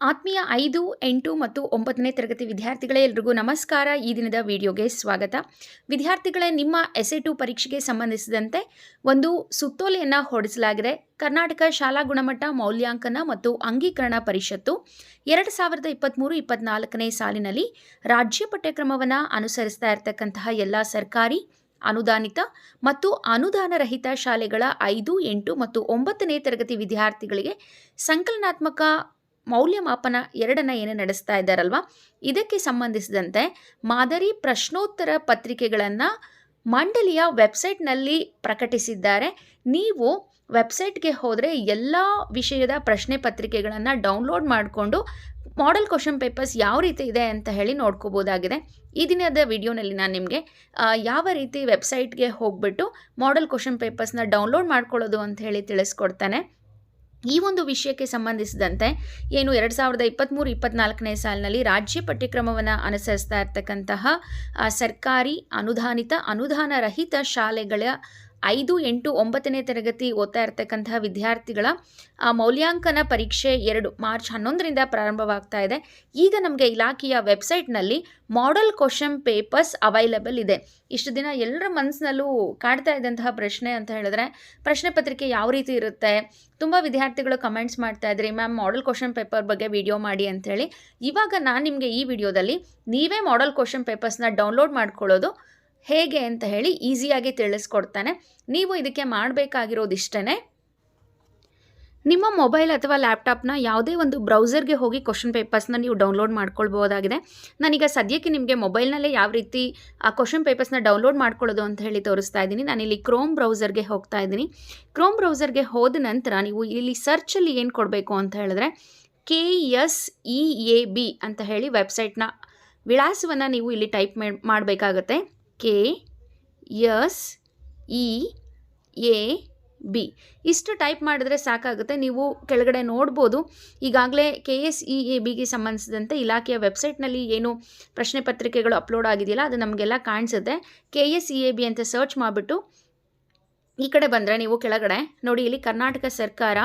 ಆತ್ಮೀಯ ಐದು, ಎಂಟು ಮತ್ತು ಒಂಬತ್ತನೇ ತರಗತಿ ವಿದ್ಯಾರ್ಥಿಗಳೇ ಎಲ್ರಿಗೂ ನಮಸ್ಕಾರ. ಈ ದಿನದ ವಿಡಿಯೋಗೆ ಸ್ವಾಗತ. ವಿದ್ಯಾರ್ಥಿಗಳೇ, ನಿಮ್ಮ ಎಸ್ ಎ ಟು ಪರೀಕ್ಷೆಗೆ ಸಂಬಂಧಿಸಿದಂತೆ ಒಂದು ಸುತ್ತೋಲೆಯನ್ನು ಹೊರಡಿಸಲಾಗಿದೆ. ಕರ್ನಾಟಕ ಶಾಲಾ ಗುಣಮಟ್ಟ, ಮೌಲ್ಯಾಂಕನ ಮತ್ತು ಅಂಗೀಕರಣ ಪರಿಷತ್ತು ಎರಡು ಸಾವಿರದ ಇಪ್ಪತ್ತ್ಮೂರು ಇಪ್ಪತ್ತ್ನಾಲ್ಕನೇ ಸಾಲಿನಲ್ಲಿ ರಾಜ್ಯ ಪಠ್ಯಕ್ರಮವನ್ನು ಅನುಸರಿಸ್ತಾ ಇರತಕ್ಕಂತಹ ಎಲ್ಲ ಸರ್ಕಾರಿ, ಅನುದಾನಿತ ಮತ್ತು ಅನುದಾನರಹಿತ ಶಾಲೆಗಳ ಐದು, ಎಂಟು ಮತ್ತು ಒಂಬತ್ತನೇ ತರಗತಿ ವಿದ್ಯಾರ್ಥಿಗಳಿಗೆ ಸಂಕಲನಾತ್ಮಕ ಮೌಲ್ಯಮಾಪನ ಎರಡನ್ನ ಏನೇ ನಡೆಸ್ತಾ ಇದ್ದಾರಲ್ವ? ಇದಕ್ಕೆ ಸಂಬಂಧಿಸಿದಂತೆ ಮಾದರಿ ಪ್ರಶ್ನೋತ್ತರ ಪತ್ರಿಕೆಗಳನ್ನು ಮಂಡಳಿಯ ವೆಬ್ಸೈಟ್ನಲ್ಲಿ ಪ್ರಕಟಿಸಿದ್ದಾರೆ. ನೀವು ವೆಬ್ಸೈಟ್ಗೆ ಹೋದರೆ ಎಲ್ಲ ವಿಷಯದ ಪ್ರಶ್ನೆ ಪತ್ರಿಕೆಗಳನ್ನು ಡೌನ್ಲೋಡ್ ಮಾಡಿಕೊಂಡು ಮಾಡೆಲ್ ಕ್ವಶನ್ ಪೇಪರ್ಸ್ ಯಾವ ರೀತಿ ಇದೆ ಅಂತ ಹೇಳಿ ನೋಡ್ಕೋಬೋದಾಗಿದೆ. ಈ ದಿನದ ವಿಡಿಯೋನಲ್ಲಿ ನಾನು ನಿಮಗೆ ಯಾವ ರೀತಿ ವೆಬ್ಸೈಟ್ಗೆ ಹೋಗ್ಬಿಟ್ಟು ಮಾಡೆಲ್ ಕ್ವಶನ್ ಪೇಪರ್ಸ್ನ ಡೌನ್ಲೋಡ್ ಮಾಡ್ಕೊಳ್ಳೋದು ಅಂತ ಹೇಳಿ ತಿಳಿಸ್ಕೊಡ್ತಾನೆ. ಈ ಒಂದು ವಿಷಯಕ್ಕೆ ಸಂಬಂಧಿಸಿದಂತೆ ಏನು ಎರಡು ಸಾವಿರದ ಇಪ್ಪತ್ತ್ಮೂರು ಇಪ್ಪತ್ತ್ನಾಲ್ಕನೇ ಸಾಲಿನಲ್ಲಿ ರಾಜ್ಯ ಪಠ್ಯಕ್ರಮವನ್ನು ಅನುಸರಿಸ್ತಾ ಇರ್ತಕ್ಕಂತಹ ಸರ್ಕಾರಿ ಅನುದಾನಿತ ಅನುದಾನ ರಹಿತ ಶಾಲೆಗಳ ಐದು ಎಂಟು ಒಂಬತ್ತನೇ ತರಗತಿ ಓದ್ತಾ ಇರ್ತಕ್ಕಂತಹ ವಿದ್ಯಾರ್ಥಿಗಳ ಮೌಲ್ಯಾಂಕನ ಪರೀಕ್ಷೆ ಎರಡು ಮಾರ್ಚ್ ಹನ್ನೊಂದರಿಂದ ಪ್ರಾರಂಭವಾಗ್ತಾ ಇದೆ. ಈಗ ನಮಗೆ ಇಲಾಖೆಯ ವೆಬ್ಸೈಟ್ನಲ್ಲಿ ಮಾಡೆಲ್ ಕ್ವಶನ್ ಪೇಪರ್ಸ್ ಅವೈಲಬಲ್ ಇದೆ. ಇಷ್ಟು ದಿನ ಎಲ್ಲರ ಮನಸ್ಸಿನಲ್ಲೂ ಕಾಡ್ತಾ ಇದ್ದಂತಹ ಪ್ರಶ್ನೆ ಅಂತ ಹೇಳಿದ್ರೆ, ಪ್ರಶ್ನೆ ಪತ್ರಿಕೆ ಯಾವ ರೀತಿ ಇರುತ್ತೆ? ತುಂಬ ವಿದ್ಯಾರ್ಥಿಗಳು ಕಮೆಂಟ್ಸ್ ಮಾಡ್ತಾ ಇದ್ರಿ, ಮ್ಯಾಮ್ ಮಾಡೆಲ್ ಕ್ವಶನ್ ಪೇಪರ್ ಬಗ್ಗೆ ವಿಡಿಯೋ ಮಾಡಿ ಅಂಥೇಳಿ ಇವಾಗ ನಾನು ನಿಮಗೆ ಈ ವಿಡಿಯೋದಲ್ಲಿ ನೀವೇ ಮಾಡೆಲ್ ಕ್ವಶನ್ ಪೇಪರ್ಸ್ನ ಡೌನ್ಲೋಡ್ ಮಾಡ್ಕೊಳ್ಳೋದು ಹೇಗೆ ಅಂತ ಹೇಳಿ ಈಸಿಯಾಗಿ ತಿಳಿಸ್ಕೊಡ್ತಾನೆ. ನೀವು ಇದಕ್ಕೆ ಮಾಡಬೇಕಾಗಿರೋದಿಷ್ಟೇ ನಿಮ್ಮ ಮೊಬೈಲ್ ಅಥವಾ ಲ್ಯಾಪ್ಟಾಪ್ನ ಯಾವುದೇ ಒಂದು ಬ್ರೌಸರ್ಗೆ ಹೋಗಿ ಕ್ವಶನ್ ಪೇಪರ್ಸ್ನ ನೀವು ಡೌನ್ಲೋಡ್ ಮಾಡ್ಕೊಳ್ಬೋದಾಗಿದೆ. ನಾನೀಗ ಸದ್ಯಕ್ಕೆ ನಿಮಗೆ ಮೊಬೈಲ್ನಲ್ಲೇ ಯಾವ ರೀತಿ ಆ ಕ್ವಶನ್ ಪೇಪರ್ಸ್ನ ಡೌನ್ಲೋಡ್ ಮಾಡ್ಕೊಳ್ಳೋದು ಅಂತ ಹೇಳಿ ತೋರಿಸ್ತಾ ಇದ್ದೀನಿ. ನಾನಿಲ್ಲಿ ಕ್ರೋಮ್ ಬ್ರೌಸರ್ಗೆ ಹೋಗ್ತಾ ಇದ್ದೀನಿ. ಕ್ರೋಮ್ ಬ್ರೌಸರ್ಗೆ ಹೋದ ನಂತರ ನೀವು ಇಲ್ಲಿ ಸರ್ಚಲ್ಲಿ ಏನು ಕೊಡಬೇಕು ಅಂತ ಹೇಳಿದ್ರೆ K S E A B ಅಂತ ಹೇಳಿ ವೆಬ್ಸೈಟ್ನ ವಿಳಾಸವನ್ನು ನೀವು ಇಲ್ಲಿ ಟೈಪ್ ಮಾಡಬೇಕಾಗತ್ತೆ. K S E A B ಇಷ್ಟು ಟೈಪ್ ಮಾಡಿದ್ರೆ ಸಾಕಾಗುತ್ತೆ. ನೀವು ಕೆಳಗಡೆ ನೋಡ್ಬೋದು. ಈಗಾಗಲೇ ಕೆ ಎಸ್ ಇ ಎ ಬಿಗೆ ಸಂಬಂಧಿಸಿದಂತೆ ಇಲಾಖೆಯ ವೆಬ್ಸೈಟ್ನಲ್ಲಿ ಏನು ಪ್ರಶ್ನೆ ಪತ್ರಿಕೆಗಳು ಅಪ್ಲೋಡ್ ಆಗಿದೆಯಲ್ಲ, ಅದು ನಮಗೆಲ್ಲ ಕಾಣಿಸುತ್ತೆ. K S E A B ಅಂತ ಸರ್ಚ್ ಮಾಡಿಬಿಟ್ಟು ಈ ಕಡೆ ಬಂದರೆ ನೀವು ಕೆಳಗಡೆ ನೋಡಿ, ಇಲ್ಲಿ ಕರ್ನಾಟಕ ಸರ್ಕಾರ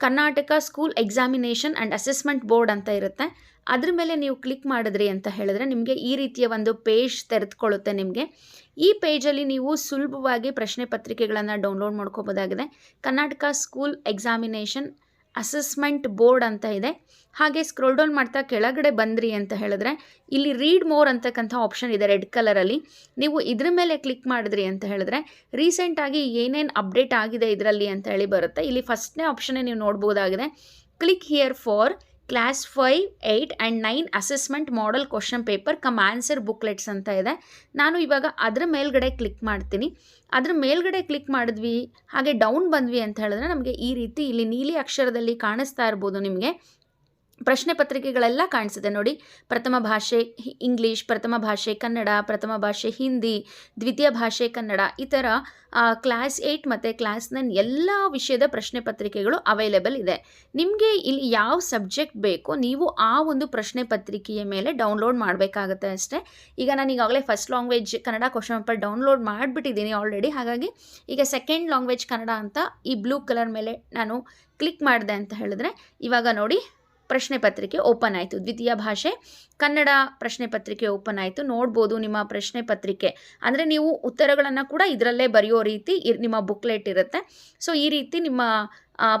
Karnataka school examination and assessment board ಅಂತ ಇರುತ್ತೆ. ಅದ್ರ ಮೇಲೆ ನೀವು ಕ್ಲಿಕ್ ಮಾಡಿದ್ರಿ ಅಂತ ಹೇಳಿದ್ರೆ ನಿಮಗೆ ಈ ರೀತಿಯ ಒಂದು ಪೇಜ್ ತೆರೆದುಕೊಳ್ಳುತ್ತೆ ನಿಮಗೆ. ಈ ಪೇಜಲ್ಲಿ ನೀವು ಸುಲಭವಾಗಿ ಪ್ರಶ್ನೆ ಪತ್ರಿಕೆಗಳನ್ನು download ಮಾಡ್ಕೋಬೋದಾಗಿದೆ. Karnataka school examination assessment board ಅಂತ ಇದೆ. ಹಾಗೆ ಸ್ಕ್ರೋಲ್ ಡೌನ್ ಮಾಡ್ತಾ ಕೆಳಗಡೆ ಬಂದ್ರಿ ಅಂತ ಹೇಳಿದ್ರೆ, ಇಲ್ಲಿ ರೀಡ್ ಮೋರ್ ಅಂತಕ್ಕಂಥ ಆಪ್ಷನ್ ಇದೆ ರೆಡ್ ಕಲರಲ್ಲಿ ನೀವು ಇದ್ರ ಮೇಲೆ ಕ್ಲಿಕ್ ಮಾಡಿದ್ರಿ ಅಂತ ಹೇಳಿದ್ರೆ ರೀಸೆಂಟಾಗಿ ಏನೇನು ಅಪ್ಡೇಟ್ ಆಗಿದೆ ಇದರಲ್ಲಿ ಅಂತ ಹೇಳಿ ಬರುತ್ತೆ. ಇಲ್ಲಿ ಫಸ್ಟ್ನೇ ಆಪ್ಷನ್ನೇ ನೀವು ನೋಡ್ಬೋದಾಗಿದೆ. Click here for class five, eight and nine assessment model question paper cum answer booklets ಅಂತ ಇದೆ. ನಾನು ಇವಾಗ ಅದರ ಮೇಲ್ಗಡೆ ಕ್ಲಿಕ್ ಮಾಡ್ತೀನಿ. ಅದ್ರ ಮೇಲ್ಗಡೆ ಕ್ಲಿಕ್ ಮಾಡಿದ್ವಿ, ಹಾಗೆ ಡೌನ್ ಬಂದ್ವಿ ಅಂತ ಹೇಳಿದ್ರೆ ನಮಗೆ ಈ ರೀತಿ ಇಲ್ಲಿ ನೀಲಿ ಅಕ್ಷರದಲ್ಲಿ ಕಾಣಿಸ್ತಾ ಇರ್ಬೋದು ನಿಮಗೆ. ಪ್ರಶ್ನೆ ಪತ್ರಿಕೆಗಳೆಲ್ಲ ಕಾಣಿಸಿದೆ ನೋಡಿ. ಪ್ರಥಮ ಭಾಷೆ ಇಂಗ್ಲೀಷ್, ಪ್ರಥಮ ಭಾಷೆ ಕನ್ನಡ, ಪ್ರಥಮ ಭಾಷೆ ಹಿಂದಿ, ದ್ವಿತೀಯ ಭಾಷೆ ಕನ್ನಡ ಈ ಥರ ಕ್ಲಾಸ್ ಏಯ್ಟ್ ಮತ್ತು ಕ್ಲಾಸ್ ನೈನ್ ಎಲ್ಲ ವಿಷಯದ ಪ್ರಶ್ನೆ ಪತ್ರಿಕೆಗಳು ಅವೈಲೇಬಲ್ ಇದೆ. ನಿಮಗೆ ಇಲ್ಲಿ ಯಾವ ಸಬ್ಜೆಕ್ಟ್ ಬೇಕೋ ನೀವು ಆ ಒಂದು ಪ್ರಶ್ನೆ ಪತ್ರಿಕೆಯ ಮೇಲೆ ಡೌನ್ಲೋಡ್ ಮಾಡಬೇಕಾಗತ್ತೆ ಅಷ್ಟೇ. ಈಗ ನಾನು ಈಗಾಗಲೇ first language Kannada question paper download ಮಾಡಿಬಿಟ್ಟಿದ್ದೀನಿ already ಹಾಗಾಗಿ ಈಗ ಸೆಕೆಂಡ್ ಲ್ಯಾಂಗ್ವೇಜ್ ಕನ್ನಡ ಅಂತ ಈ ಬ್ಲೂ ಕಲರ್ ಮೇಲೆ ನಾನು ಕ್ಲಿಕ್ ಮಾಡಿದೆ ಅಂತ ಹೇಳಿದ್ರೆ, ಇವಾಗ ನೋಡಿ ಪ್ರಶ್ನೆ ಪತ್ರಿಕೆ ಓಪನ್ ಆಯಿತು. ದ್ವಿತೀಯ ಭಾಷೆ, ಕನ್ನಡ ಪ್ರಶ್ನೆ ಪತ್ರಿಕೆ ಓಪನ್ ಆಯಿತು. ನೋಡ್ಬೋದು ನಿಮ್ಮ ಪ್ರಶ್ನೆ ಪತ್ರಿಕೆ. ಅಂದರೆ ನೀವು ಉತ್ತರಗಳನ್ನು ಕೂಡ ಇದರಲ್ಲೇ ಬರೆಯೋ ರೀತಿ ನಿಮ್ಮ ಬುಕ್ಲೆಟ್ ಇರುತ್ತೆ. ಸೊ, ಈ ರೀತಿ ನಿಮ್ಮ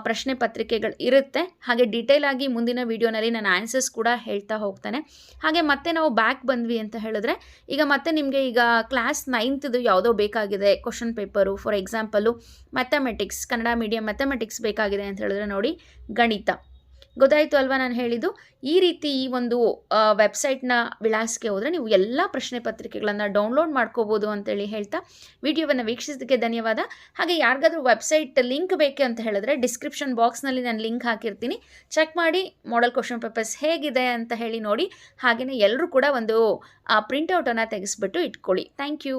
ಪ್ರಶ್ನೆ ಪತ್ರಿಕೆಗಳು ಇರುತ್ತೆ. ಹಾಗೆ ಡೀಟೇಲ್ ಆಗಿ ಮುಂದಿನ ವಿಡಿಯೋನಲ್ಲಿ ನಾನು ಆನ್ಸರ್ಸ್ ಕೂಡ ಹೇಳ್ತಾ ಹೋಗ್ತಾನೆ. ಹಾಗೆ ಮತ್ತೆ ನಾವು ಬ್ಯಾಕ್ ಬಂದ್ವಿ ಅಂತ ಹೇಳಿದ್ರೆ, ಈಗ ಮತ್ತೆ ನಿಮಗೆ ಈಗ ಕ್ಲಾಸ್ ನೈನ್ತ್ದು ಯಾವುದೋ ಬೇಕಾಗಿದೆ question paper for example mathematics Kannada medium mathematics ಬೇಕಾಗಿದೆ ಅಂತ ಹೇಳಿದ್ರೆ ನೋಡಿ, ಗಣಿತ. ಗೊತ್ತಾಯಿತು ಅಲ್ವಾ ನಾನು ಹೇಳಿದ್ದು? ಈ ರೀತಿ ಈ ಒಂದು ವೆಬ್ಸೈಟ್ನ ವಿಳಾಸಕ್ಕೆ ಹೋದರೆ ನೀವು ಎಲ್ಲ ಪ್ರಶ್ನೆ ಪತ್ರಿಕೆಗಳನ್ನು ಡೌನ್ಲೋಡ್ ಮಾಡ್ಕೋಬೋದು ಅಂತೇಳಿ ಹೇಳ್ತಾ ವಿಡಿಯೋವನ್ನು ವೀಕ್ಷಿಸಿದ್ದಕ್ಕೆ ಧನ್ಯವಾದ. ಹಾಗೆ ಯಾರಿಗಾದ್ರೂ ವೆಬ್ಸೈಟ್ ಲಿಂಕ್ ಬೇಕೆ ಅಂತ ಹೇಳಿದ್ರೆ ಡಿಸ್ಕ್ರಿಪ್ಷನ್ ಬಾಕ್ಸ್ನಲ್ಲಿ ನಾನು ಲಿಂಕ್ ಹಾಕಿರ್ತೀನಿ. ಚೆಕ್ ಮಾಡಿ ಮಾಡಲ್ ಕ್ವಶನ್ ಪೇಪರ್ಸ್ ಹೇಗಿದೆ ಅಂತ ಹೇಳಿ ನೋಡಿ. ಹಾಗೆಯೇ ಎಲ್ಲರೂ ಕೂಡ ಒಂದು ಪ್ರಿಂಟೌಟನ್ನು ತೆಗೆಸ್ಬಿಟ್ಟು ಇಟ್ಕೊಳ್ಳಿ. Thank you